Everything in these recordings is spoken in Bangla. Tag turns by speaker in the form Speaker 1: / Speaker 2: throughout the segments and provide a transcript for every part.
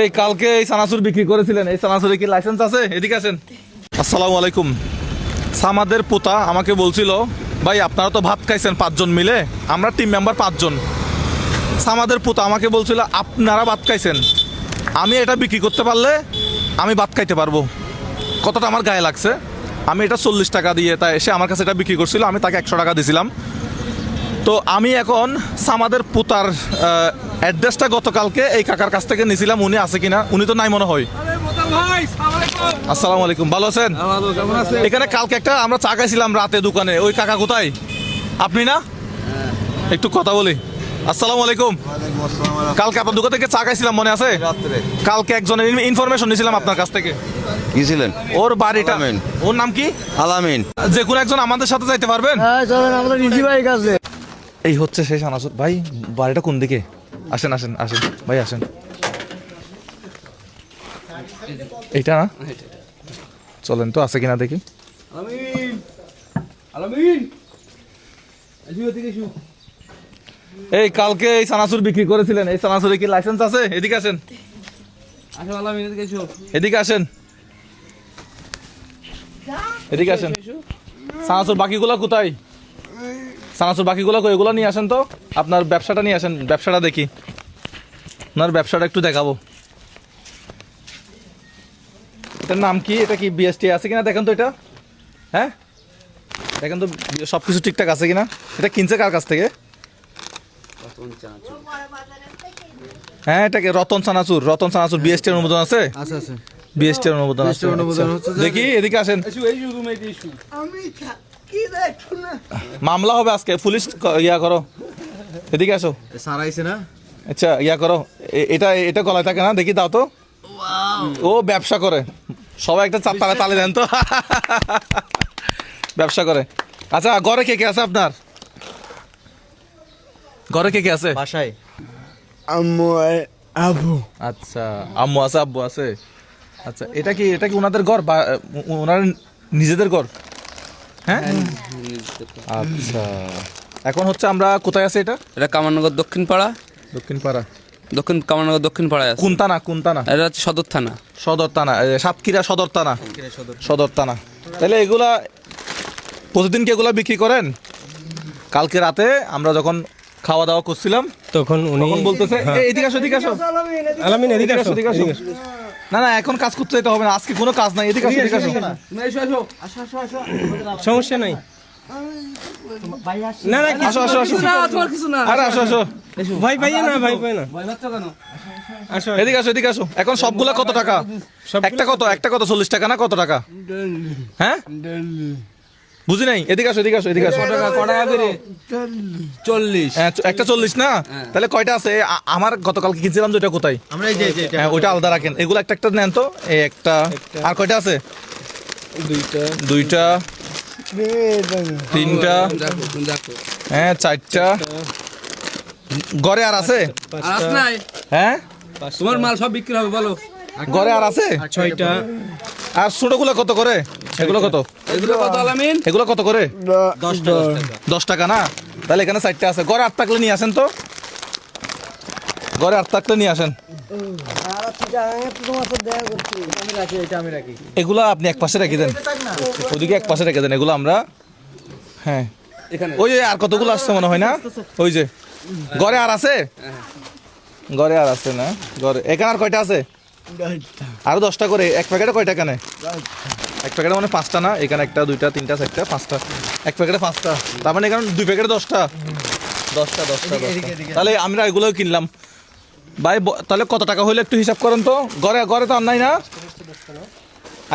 Speaker 1: এই, কালকে এই সানাসুর বিক্রি করেছিলেন। এই সানাসুরে কি লাইসেন্স আছে? এদিকে আসেন। আসসালামু আলাইকুম। সামাদের পোতা আমাকে বলছিল, ভাই, আপনারা তো ভাত খাইছেন পাঁচজন মিলে, আমরা টিম মেম্বার পাঁচজন। সামাদের পোতা আমাকে বলছিল, আপনারা ভাত খাইছেন। আমি এটা বিক্রি করতে পারলে আমি ভাত খাইতে পারব। কতটা আমার গায়ে লাগছে। আমি এটা চল্লিশ টাকা দিয়ে তাই এসে আমার কাছে এটা বিক্রি করছিল, আমি তাকে একশো টাকা দিয়েছিলাম তো আমি এখন সামাদের পুতার অ্যাড্রেসটা গতকালকে এই কাকার কাছ থেকে নিয়েছিলাম উনি আছে কিনা উনি তো নাই মনে হয়। আসসালামু আলাইকুম ভালো আছেন? এখানে কালকে একটা আমরা চা খাইছিলাম রাতে দোকানে ওই কাকা কোথায়? আপনি না? একটু কথা বলি। আসসালামু আলাইকুম। কালকে আপনার দোকান থেকে চা খাইছিলাম মনে আছে? কালকে একজনের ইনফরমেশন নিয়েছিলাম আপনার কাছ থেকে।
Speaker 2: গেছিলেন
Speaker 1: ওর বাড়িটা। ওর নাম কি?
Speaker 2: আলামিন।
Speaker 1: যে কোনো একজন আমাদের সাথে যাইতে পারবেন?
Speaker 3: হ্যাঁ চলেন আমাদের ইজি বাইক আছে
Speaker 1: এই হচ্ছে শেষ আনাসুর ভাই বাড়িটা কোন দিকে? আসেন আসেন আসেন। ভাই আসেন। এইটা না? চলেন তো আছে কিনা দেখি। এই কালকে এই সানাসুর বিক্রি করেছিলেন। এই সানাসুরে কি লাইসেন্স আছে? এদিকে আসেন।
Speaker 3: এদিকে
Speaker 1: আসেন। এদিকে আসেন। সানাসুর বাকিগুলো কোথায়? সানাসুর বাকিগুলো এগুলো নিয়ে আসেন তো? আপনার ব্যবসাটা নিয়ে আসেন ব্যবসাটা দেখি। আপনার ব্যবসাটা একটু দেখাবো। এটার নাম কি? এটা কি বিএসটি আছে কিনা? দেখেন তো এটা। হ্যাঁ? দেখেন তো সব কিছু ঠিকঠাক আছে কিনা? এটা কিনছে কার কাছ থেকে? হ্যাঁ এটা কি রতন সানাসুর। রতন সানাসুর বিএসটি অনুমোদন আছে?
Speaker 3: আচ্ছা আচ্ছা
Speaker 1: বিএসটি অনুমোদন আছে। আচ্ছা। দেখি এদিকে আসেন। মামলা হবে আজকে পুলিশ ইয়া করো। এদিকে আসো।
Speaker 3: সারা আইছে না?
Speaker 1: আচ্ছা ইয়া করো। এটা এটা গলায় থাকে না? দেখি দাও তো। ও ব্যবসা করে। সবাই একটা চাপ তালে তালে দেন তো। ব্যবসা করে। আচ্ছা ঘরে কে কে আছে আপনার? ঘরে কে কে আছে?
Speaker 3: বাসায়।
Speaker 4: আম্মু আর আবু
Speaker 1: আচ্ছা আম্মু আছে আব্বু আছে। আচ্ছা এটা কি এটা কি ওনাদের ঘর? বা ওনার নিজেদের ঘর? হ্যাঁ? আচ্ছা। এখন হচ্ছে আমরা কোথায় আছে এটা?
Speaker 5: এটা কামাননগর দক্ষিণ পাড়া
Speaker 1: দক্ষিণ পাড়া
Speaker 5: দক্ষিণ কামাননগর দক্ষিণ পাড়ায় আছে।
Speaker 1: কোনতানা কোনতানা?
Speaker 5: এটা হচ্ছে সদর থানা।
Speaker 1: সদর থানা সাতক্ষীরা সদর থানা। সদর থানা। তাহলে এগুলা প্রতিদিন কি এগুলা বিক্রি করেন? কালকে রাতে আমরা যখন খাওয়া দাওয়া করছিলাম
Speaker 6: তখন উনি
Speaker 1: তখন বলতেছে এদিকে আসো এদিকে আসো।
Speaker 6: আলামিন এদিকে আসো।
Speaker 1: এদিকে আসো। না না এখন কাজ করতে যেতে হবে না আজকে কোনো কাজ নাই এদিকে আসো এদিকে আসো।
Speaker 3: এসো
Speaker 6: সমস্যা নাই। না না
Speaker 1: আসো আসো আসো। আরে আসো আসো।
Speaker 6: ভাই ভাই না ভাই ভাই না। আসো
Speaker 1: এদিকে আসো এদিকে আসো। এখন সবগুলা কত টাকা? একটা কত? একটা কত? চল্লিশ টাকা না কত টাকা? হ্যাঁ? বুঝি নাই? এদিকে আসো এদিকে আসো এদিকে আসো।
Speaker 3: চল্লিশ।
Speaker 1: হ্যাঁ, একটা চল্লিশ না? তাহলে কয়টা আছে? আমার গতকালকে কিনছিলাম যেটা কোথায়?
Speaker 3: যে এই যে
Speaker 1: হ্যাঁ ওইটা আলাদা রাখেন। এগুলো একটা একটা নেন তো। এই একটা। আর কয়টা আছে?
Speaker 6: দুইটা।
Speaker 1: দুইটা। তিনটা। হ্যাঁ চারটা। ঘরে আর আছে? হ্যাঁ?
Speaker 5: তোমার মাল সব বিক্রি হবে বলো।
Speaker 1: ঘরে আর আছে?
Speaker 6: ছয়টা।
Speaker 1: আর ছোটগুলো কত করে? এগুলো কত?
Speaker 5: এগুলো কত আলামিন?
Speaker 1: এগুলো কত করে? দশ টাকা না? তাহলে এখানে চারটে আছে। ঘরে আট থাকলে নিয়ে আসেন তো। ঘরে আট থাকলে নিয়ে আসেন।
Speaker 3: আমি রাখি এটা আমি রাখি
Speaker 1: এগুলো আপনি এক পাশে রেখে দেন। ওদিকে এক পাশে রেখে দেন। এগুলো আমরা হ্যাঁ।
Speaker 5: এখানে।
Speaker 1: ওই যে আর কতগুলো আসছে মনে হয় না? ওই যে। ঘরে আর আছে? ঘরে আর আছে না? ঘরে এখানে আর কয়টা আছে? আরও দশটা করে এক প্যাকেটে কয় টাকা নেয় এক প্যাকেটে মানে পাঁচটা না? এখানে একটা দুইটা তিনটা চারটা পাঁচটা। এক প্যাকেটে পাঁচটা। তার মানে এখানে দুই প্যাকেটে দশটা। দশটা দশটা। তাহলে আমরা এগুলোও কিনলাম। ভাই তাহলে কত টাকা হইলে একটু হিসাব করেন তো? ঘরে ঘরে তো আর নাই না?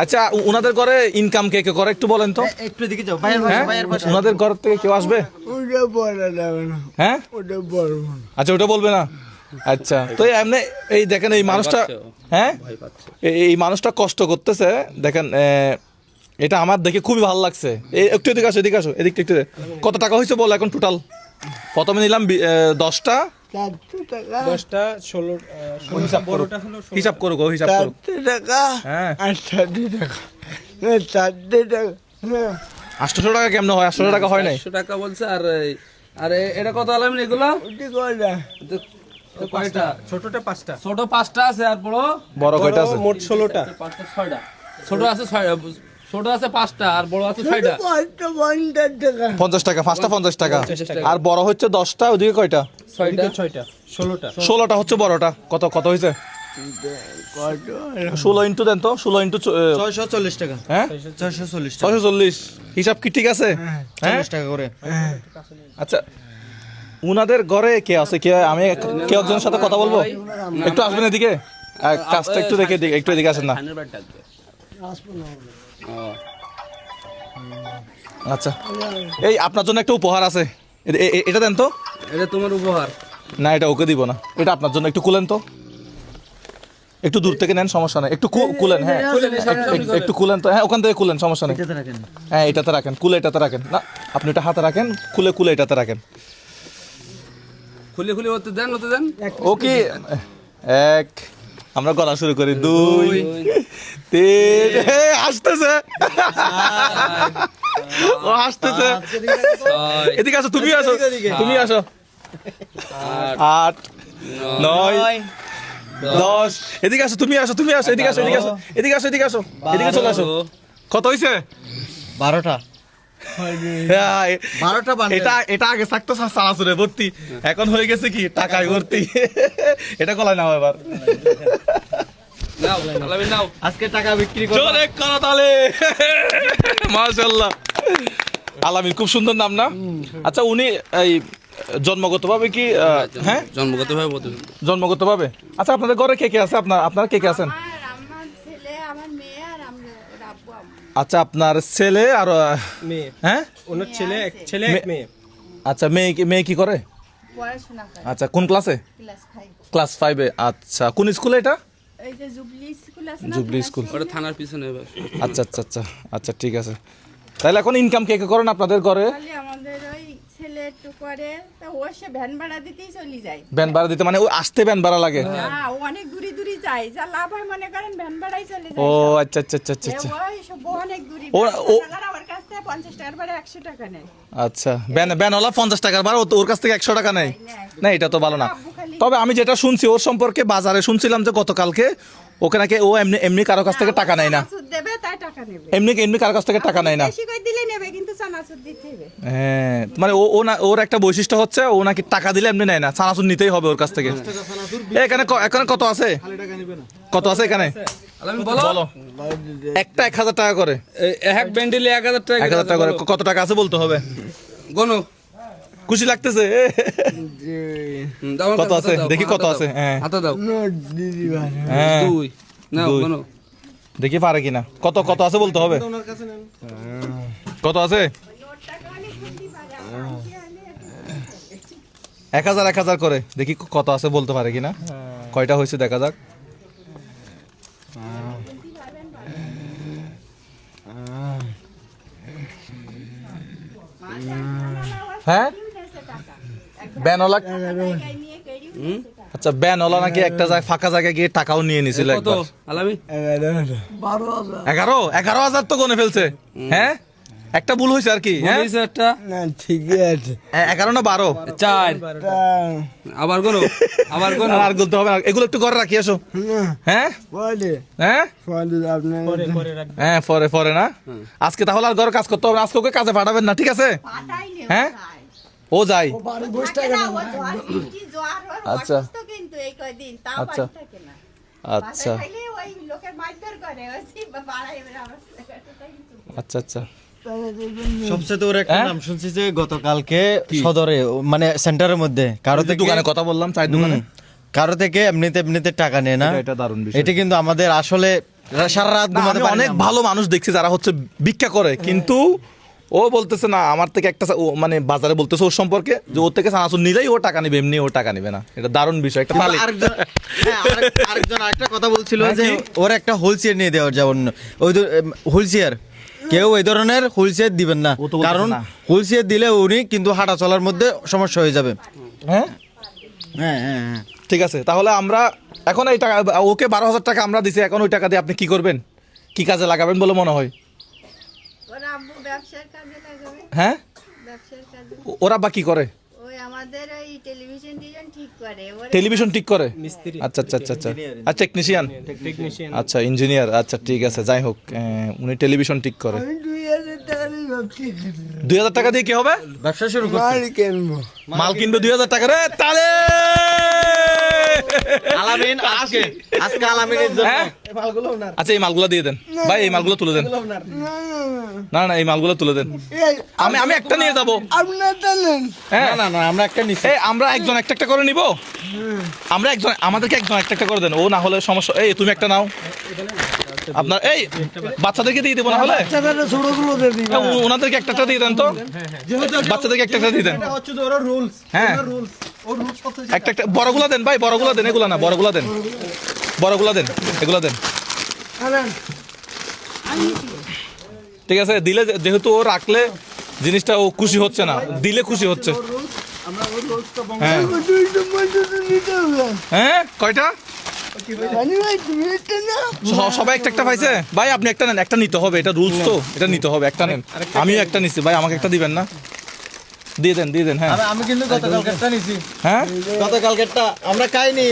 Speaker 1: আচ্ছা উনাদের ঘরে ইনকাম কে কে করে একটু বলেন তো?
Speaker 3: একটু এদিকে যাও ভাইয়ের পাশে
Speaker 1: হ্যাঁ?
Speaker 3: ভাইয়ের পাশে
Speaker 1: ওনাদের ঘর থেকে কেউ আসবে?
Speaker 4: ওটা বলা যাবে না।
Speaker 1: হ্যাঁ?
Speaker 4: ওটা বলব
Speaker 1: আচ্ছা ওটা বলবে না? আচ্ছা তো এমনি এই দেখেন এই মানুষটা হ্যাঁ? এই- এই মানুষটা কষ্ট করতেছে দেখেন এটা আমার দেখে খুবই ভালো লাগছে। এই একটু এদিকে আসো এদিকে আসো এদিকটা একটু কত টাকা হয়েছে বলো এখন টোটাল প্রথমে নিলাম দশটা
Speaker 4: টাকা
Speaker 6: দশটা। ষোলো
Speaker 1: হিসাব করো। হিসাব করো গো হিসাব করো।
Speaker 4: টাকা
Speaker 1: হ্যাঁ।
Speaker 4: চারটে টাকা। না চারটে টাকা।
Speaker 1: আটশোশো টাকা কেমন হয়? আটশো টাকা হয় নাই?
Speaker 5: টাকা বলছে আর এই- আর এটা কত আলামিন এগুলো?
Speaker 4: কয়টা
Speaker 5: কয়টা
Speaker 3: ছোটটা পাঁচটা।
Speaker 5: ছোট পাঁচটা আছে আর বড়?
Speaker 1: বড় কয়টা আছে?
Speaker 6: মোট ষোলোটা।
Speaker 5: পাঁচটা ছয়টা ছোট আছে ছোট আছে পাঁচটা আর বড় আছে ছয়টা।
Speaker 4: পাঁচটা পঞ্চাশ টাকা
Speaker 1: পঞ্চাশ টাকা। পাঁচটা পঞ্চাশ টাকা।
Speaker 5: টাকা।
Speaker 1: আর বড় হচ্ছে দশটা ওদিকে কয়টা?
Speaker 5: ছয়টা।
Speaker 3: ছয়টা ষোলোটা।
Speaker 1: ষোলোটা হচ্ছে বড়টা। কত কত হয়েছে? ষোলো ইন্টু দেন তো ষোলো ইন্টু
Speaker 3: ছয়শো চল্লিশ টাকা।
Speaker 1: হ্যাঁ?
Speaker 3: ছয়শো চল্লিশ
Speaker 1: ছয়শো চল্লিশ। হিসাব কি ঠিক আছে? হ্যাঁ?
Speaker 3: টাকা করে।
Speaker 1: আচ্ছা উনাদের ঘরে কে আছে? কে আমি কে একজনের সাথে কথা বলব? একটু আসবেন এদিকে? কাজটা একটু দেখে দিকে একটু এদিকে আসেন না। আচ্ছা। এই আপনার জন্য একটা উপহার আছে। এটা দেন তো?
Speaker 5: এটা তোমার উপহার।
Speaker 1: না এটা ওকে দিব না। এটা আপনার জন্য একটু কুলেন তো। একটু দূর থেকে নেন সমস্যা নেই। একটু কুলেন হ্যাঁ। একটু কুলেন তো। হ্যাঁ ওখান থেকে কুলেন সমস্যা নেই। হ্যাঁ এটাতে রাখেন। কুলে এটাতে রাখেন। না আপনি এটা হাতে রাখেন। কুলে কুলে এটাতে রাখেন।
Speaker 5: খুলে খুলে ওতে দেন ওতে দেন।
Speaker 1: ও কি এক আমরা গলা শুরু করি। দুই তিন। এ, হাসতেছে ও হাসতেছে
Speaker 5: ছয়।
Speaker 1: এদিকে আসো তুমি আসো। তুমি আসো। আট নয় দশ। এদিকে আসো তুমি আসো তুমি আসো এদিকে আসো এদিকে আসো এদিকে আসো এদিকে আসো এদিকে চলে আসো। কত হয়েছে
Speaker 3: বারোটা।
Speaker 1: এটা এটা আগে থাকতো সানাসুরে ভর্তি। এখন হয়ে গেছে কি? টাকায় ভর্তি। এটা কলাই নাও এবার।
Speaker 5: আলামিন
Speaker 3: আজকে টাকা বিক্রি করো
Speaker 1: তাহলে। মাশাআল্লাহ। আলামিন খুব সুন্দর নাম না? আচ্ছা উনি এই জন্মগতভাবে কি আহ, হ্যাঁ?
Speaker 5: জন্মগত ভাবে বলতে
Speaker 1: জন্মগতভাবে? আচ্ছা আপনাদের ঘরে কে কে আছে? আপনার আপনার কে কে আছেন
Speaker 2: আমার আমার ছেলে আমার মেয়ে আর আমরা ওর আব্বু আম্মু
Speaker 1: আচ্ছা আপনার ছেলে আর
Speaker 6: মেয়ে।
Speaker 1: হ্যাঁ?
Speaker 6: ওনার ছেলে এক ছেলে এক মেয়ে।
Speaker 1: আচ্ছা মেয়ে কি- মেয়ে কি করে?
Speaker 2: পড়াশোনা করে।
Speaker 1: আচ্ছা কোন ক্লাসে
Speaker 2: ক্লাস ফাইভ
Speaker 1: আচ্ছা কোন স্কুলে এটা?
Speaker 2: এই যে জুবলি স্কুল আছে না
Speaker 1: জুবলি স্কুল।
Speaker 5: ওটা থানার পিছনে
Speaker 1: আচ্ছা আচ্ছা আচ্ছা আচ্ছা ঠিক আছে। তাহলে এখন ইনকাম কে কে করেন আপনাদের ঘরে?
Speaker 2: খালি আমাদের ওই ছেলে একটু করে তা ও সে ভ্যান ভাড়া দিতেই চলে যায়।
Speaker 1: ব্যান ভাড়া দিতে মানে ওই আসতে ব্যান ভাড়া লাগে?
Speaker 2: হ্যাঁ ও অনেক দূরে দূরে যায়। যা লাভ হয় মনে করেন ভ্যান ভাড়াই চলে যায়
Speaker 1: ও আচ্ছা আচ্ছা আচ্ছা আচ্ছা আচ্ছা।
Speaker 2: ওই
Speaker 1: ও- ও-
Speaker 2: ওর টাকা
Speaker 1: আচ্ছা ব্যান ব্যানওয়ালা পঞ্চাশ টাকার ও ওর কাছ থেকে একশো টাকা নেয়। না এটা তো ভালো না। তবে আমি যেটা শুনছি ওর সম্পর্কে বাজারে শুনছিলাম যে গতকালকে ওকে নাকি ও এমনি এমনি কারও কাছ থেকে টাকা নেয় না।
Speaker 2: চানাচুর দেবে তাই টাকা নেবে।
Speaker 1: এমনি এমনি কারও কাছ থেকে টাকা নেয় না? হ্যাঁ মানে ও ও না ওর একটা বৈশিষ্ট্য হচ্ছে ও নাকি টাকা দিলে এমনি নেয় না। চানাচুর নিতেই হবে ওর কাছ থেকে। এখানে ক- এখানে কত আছে? কত আছে এখানে? একটা এক হাজার টাকা করে।
Speaker 5: এক ব্যান্ডেলে এক হাজার টাকা
Speaker 1: এক হাজার টাকা করে। কত টাকা আছে বলতে হবে?
Speaker 5: গনো
Speaker 1: খুশি লাগতেছে? কত আছে? দেখি কত আছে, হ্যাঁ।
Speaker 5: হাতে দাও।
Speaker 4: নোট দিদি ভাই।
Speaker 1: হ্যাঁ।
Speaker 5: দুই। নাও গনো
Speaker 1: দেখি পারে কিনা। কত কত আছে বলতে হবে? কত আছে? এক হাজার এক হাজার করে। দেখি কত আছে বলতে পারে কিনা? কয়টা হয়েছে দেখা যাক। হ্যাঁ? ব্যানওয়ালা আচ্ছা ব্যানওয়ালা নাকি একটা জায়গায় ফাঁকা জায়গায় গিয়ে টাকাও নিয়ে নিছিল এগারো এগারো? হাজার তো গনে ফেলছে। হ্যাঁ? একটা ভুল হয়েছে আর কি হ্যাঁ?
Speaker 5: বলিস একটা?
Speaker 4: না ঠিকই আছে।
Speaker 1: এগারো না বারো?
Speaker 5: চার। আবার গনো আবার গনো
Speaker 1: আর গুনতে হবে না এগুলো একটু ঘরে রাখি এসো হ্যাঁ?
Speaker 4: পরে।
Speaker 1: হ্যাঁ?
Speaker 4: পরে
Speaker 1: হ্যাঁ পরে পরে না? আজকে তাহলে আর ঘরে কাজ করতে হবে আজকে ওকে কাজে পাঠাবেন না ঠিক আছে? হ্যাঁ? ও যাই আচ্ছা।
Speaker 2: আচ্ছা।
Speaker 1: আচ্ছা। আচ্ছা
Speaker 2: করে করে, তাই কিছু
Speaker 1: আচ্ছা আচ্ছা।
Speaker 3: সবচেয়ে তো ওর একটা
Speaker 1: হ্যাঁ?
Speaker 3: নাম শুনছি যে গতকালকে সদরে মানে সেন্টারের মধ্যে কারও
Speaker 1: দোকানে কথা বললাম চায়ের দোকানে।
Speaker 3: কারও থেকে এমনিতে এমনিতে টাকা নেয় না।
Speaker 1: এটা- দারুণ বিষয়।
Speaker 3: এটা কিন্তু আমাদের আসলে সারা রাত ঘুমাতে
Speaker 1: অনেক ভালো মানুষ দেখছি যারা হচ্ছে ভিক্ষা করে কিন্তু ও বলতেছে না আমার থেকে একটা মানে বাজারে বলতেছে ওর সম্পর্কে যে ওর থেকে সানাসুর নিলেই ও টাকা নিবে এমনি ও টাকা নিবে না। এটা দারুণ বিষয় একটা
Speaker 3: আরেকজন হ্যাঁ, আরেক- আরেকজন আরেকটা কথা বলছিল
Speaker 1: হ্যাঁ,
Speaker 3: যে ওর একটা হোলসেল নিয়ে দেওয়ার যেমন ওই হোলসেয়ার। কেউ এই ধরনের হুইলচেয়ার দিবেন না। কারণ হুইলচেয়ার দিলে উনি কিন্তু হাঁটা চলার মধ্যে সমস্যা হয়ে যাবে।
Speaker 1: হ্যাঁ?
Speaker 3: হ্যাঁ হ্যাঁ হ্যাঁ।
Speaker 1: ঠিক আছে তাহলে আমরা এখন এই টাকা ওকে বারো হাজার টাকা আমরা দিছি এখন ওই টাকা দিয়ে আপনি কি করবেন? কি কাজে লাগাবেন বলে মনে হয়?
Speaker 2: ওর আব্বু ব্যবসার কাজে লাগাবে।
Speaker 1: হ্যাঁ?
Speaker 2: ব্যবসার কাজে।
Speaker 1: ও- ওরা বা কি করে?
Speaker 2: ওই আমাদের ওই টেলিভিশন ডিজাইন ঠিক করে।
Speaker 1: টেলিভিশন ঠিক করে? আচ্ছা আচ্ছা আচ্ছা আচ্ছা। আচ্ছা টেকনিশিয়ান
Speaker 6: টেকনিশিয়ান
Speaker 1: আচ্ছা ইঞ্জিনিয়ার আচ্ছা ঠিক আছে যাই হোক উনি টেলিভিশন ঠিক করে।
Speaker 4: দুই হাজার টাকা দিয়ে
Speaker 1: কি হবে?
Speaker 3: ব্যবসা শুরু করছে।
Speaker 4: মাল কিনবো।
Speaker 1: মাল কিনবে দুই হাজার টাকা। রে তালে!
Speaker 3: আলামিন আজকে আজকে আলামিনের জন্য।
Speaker 1: হ্যাঁ? আচ্ছা এই মালগুলো দিয়ে দেন। ভাই এই মালগুলো তুলে দেন।
Speaker 4: না না
Speaker 1: এই মালগুলো তুলে দেন। আমি আমি একটা নিয়ে যাব। হ্যাঁ।
Speaker 3: না না না আমরা একটা নিছি।
Speaker 1: এই আমরা একজন একটা একটা করে নিব। আমরা একজন আমাদেরকে একজন একটা একটা করে দেন। ও না হলে সমস্যা এই তুমি একটা নাও। আপনার এই বাচ্চাদেরকে দিয়ে দেবো না হলে?
Speaker 4: বাচ্চাদের ছোটগুলো দিয়ে দিবা
Speaker 1: হ্যাঁ, ওনাদেরকে একটা একটা দিয়ে দেন তো। বাচ্চাদেরকে একটা একটা দিয়ে দেন। হ্যাঁ। একটা একটা বড়গুলা দেন ভাই বড়গুলা দেন এগুলা না বড়গুলা দেন। বড়গুলা দেন এগুলা দেন। ঠিক আছে দিলে যেহেতু ও রাখলে জিনিসটা ও খুশি হচ্ছে না দিলে খুশি হচ্ছে। হ্যাঁ। হ্যাঁ কয়টা? সবাই একটা একটা পাইছে? ভাই আপনি একটা নেন একটা নিতে হবে এটা রুলস তো এটা নিতে হবে একটা নেন। আমিও একটা নিচ্ছি ভাই আমাকে একটা দিবেন না? দিয়ে দেন দিয়ে দেন হ্যাঁ।
Speaker 3: আমি কিন্তু গতকালকেরটা নিছি।
Speaker 1: হ্যাঁ?
Speaker 3: গতকালকেরটা আমরা খাইনি।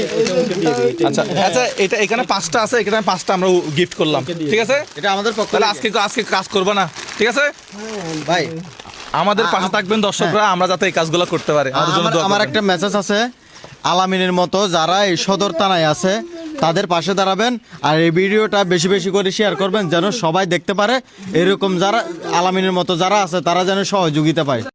Speaker 1: আচ্ছা আচ্ছা এটা এখানে পাঁচটা আছে এখানে পাঁচটা আমরা গিফট করলাম ঠিক আছে?
Speaker 3: এটা আমাদের পক্ষ
Speaker 1: তাহলে। আজকে আজকে কাজ করব না ঠিক আছে?
Speaker 3: ভাই
Speaker 1: আমাদের পাশে থাকবেন দর্শকরা আমরা যাতে এই কাজগুলো করতে পারি
Speaker 3: আমার। একটা মেসেজ আছে। আলামিনের মতো যারা এই সদর থানায় আছে, তাদের পাশে দাঁড়াবেন আর এই ভিডিওটা বেশি বেশি করে শেয়ার করবেন যেন সবাই দেখতে পারে। এরকম যারা আলামিনের মতো যারা আছে, তারা যেন সহযোগিতা পায়।